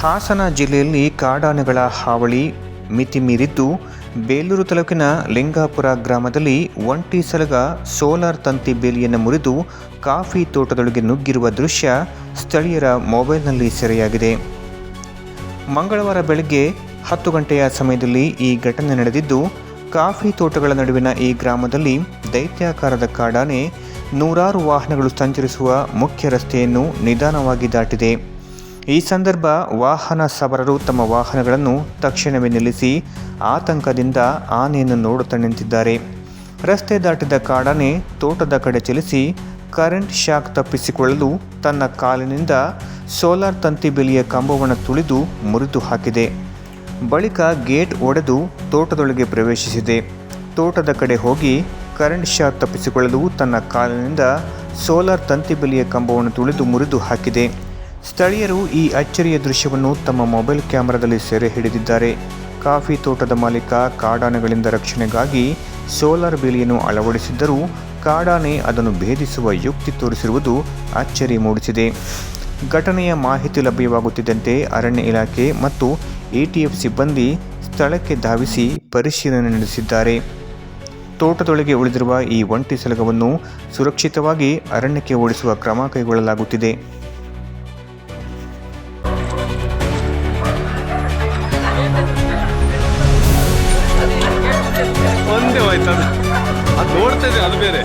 ಹಾಸನ ಜಿಲ್ಲೆಯಲ್ಲಿ ಕಾಡಾನೆಗಳ ಹಾವಳಿ ಮಿತಿ ಮೀರಿದ್ದು ಬೇಲೂರು ತಾಲೂಕಿನ ಲಿಂಗಾಪುರ ಗ್ರಾಮದಲ್ಲಿ ಒಂಟಿ ಸಲಗ ಸೋಲಾರ್ ತಂತಿ ಬೇಲಿಯನ್ನು ಮುರಿದು ಕಾಫಿ ತೋಟದೊಳಗೆ ನುಗ್ಗಿರುವ ದೃಶ್ಯ ಸ್ಥಳೀಯರ ಮೊಬೈಲ್ನಲ್ಲಿ ಸೆರೆಯಾಗಿದೆ. ಮಂಗಳವಾರ ಬೆಳಗ್ಗೆ ಹತ್ತು ಗಂಟೆಯ ಸಮಯದಲ್ಲಿ ಈ ಘಟನೆ ನಡೆದಿದ್ದು, ಕಾಫಿ ತೋಟಗಳ ನಡುವಿನ ಈ ಗ್ರಾಮದಲ್ಲಿ ದೈತ್ಯಾಕಾರದ ಕಾಡಾನೆ ನೂರಾರು ವಾಹನಗಳು ಸಂಚರಿಸುವ ಮುಖ್ಯ ರಸ್ತೆಯನ್ನು ನಿಧಾನವಾಗಿ ದಾಟಿದೆ. ಈ ಸಂದರ್ಭ ವಾಹನ ಸವಾರರು ತಮ್ಮ ವಾಹನಗಳನ್ನು ತಕ್ಷಣವೇ ನಿಲ್ಲಿಸಿ ಆತಂಕದಿಂದ ಆನೆಯನ್ನು ನೋಡುತ್ತಾ ನಿಂತಿದ್ದಾರೆ. ರಸ್ತೆ ದಾಟಿದ ಕಾಡಾನೆ ತೋಟದ ಕಡೆ ಚಲಿಸಿ ಕರೆಂಟ್ ಶಾಕ್ ತಪ್ಪಿಸಿಕೊಳ್ಳಲು ತನ್ನ ಕಾಲಿನಿಂದ ಸೋಲಾರ್ ತಂತಿ ಬೆಲೆಯ ಕಂಬವನ್ನು ತುಳಿದು ಮುರಿದು ಹಾಕಿದೆ. ಬಳಿಕ ಗೇಟ್ ಒಡೆದು ತೋಟದೊಳಗೆ ಪ್ರವೇಶಿಸಿದೆ. ತೋಟದ ಕಡೆ ಹೋಗಿ ಕರೆಂಟ್ ಶಾಕ್ ತಪ್ಪಿಸಿಕೊಳ್ಳಲು ತನ್ನ ಕಾಲಿನಿಂದ ಸೋಲಾರ್ ತಂತಿ ಬೆಲೆಯ ಕಂಬವನ್ನು ತುಳಿದು ಮುರಿದು ಹಾಕಿದೆ. ಸ್ಥಳೀಯರು ಈ ಅಚ್ಚರಿಯ ದೃಶ್ಯವನ್ನು ತಮ್ಮ ಮೊಬೈಲ್ ಕ್ಯಾಮೆರಾದಲ್ಲಿ ಸೆರೆ ಹಿಡಿದಿದ್ದಾರೆ. ಕಾಫಿ ತೋಟದ ಮಾಲೀಕ ಕಾಡಾನೆಗಳಿಂದ ರಕ್ಷಣೆಗಾಗಿ ಸೋಲಾರ್ ಬೇಲಿಯನ್ನು ಅಳವಡಿಸಿದ್ದರೂ ಕಾಡಾನೆ ಅದನ್ನು ಭೇದಿಸುವ ಯುಕ್ತಿ ತೋರಿಸಿರುವುದು ಅಚ್ಚರಿ ಮೂಡಿಸಿದೆ. ಘಟನೆಯ ಮಾಹಿತಿ ಲಭ್ಯವಾಗುತ್ತಿದ್ದಂತೆ ಅರಣ್ಯ ಇಲಾಖೆ ಮತ್ತು ಎಟಿಎಫ್ ಸಿಬ್ಬಂದಿ ಸ್ಥಳಕ್ಕೆ ಧಾವಿಸಿ ಪರಿಶೀಲನೆ ನಡೆಸಿದ್ದಾರೆ. ತೋಟದೊಳಗೆ ಉಳಿದಿರುವ ಈ ಒಂಟಿ ಸಲಗವನ್ನು ಸುರಕ್ಷಿತವಾಗಿ ಅರಣ್ಯಕ್ಕೆ ಓಡಿಸುವ ಕ್ರಮ ಕೈಗೊಳ್ಳಲಾಗುತ್ತಿದೆ. ಅದು ನೋಡ್ತೇನೆ ಅದು ಬೇರೆ.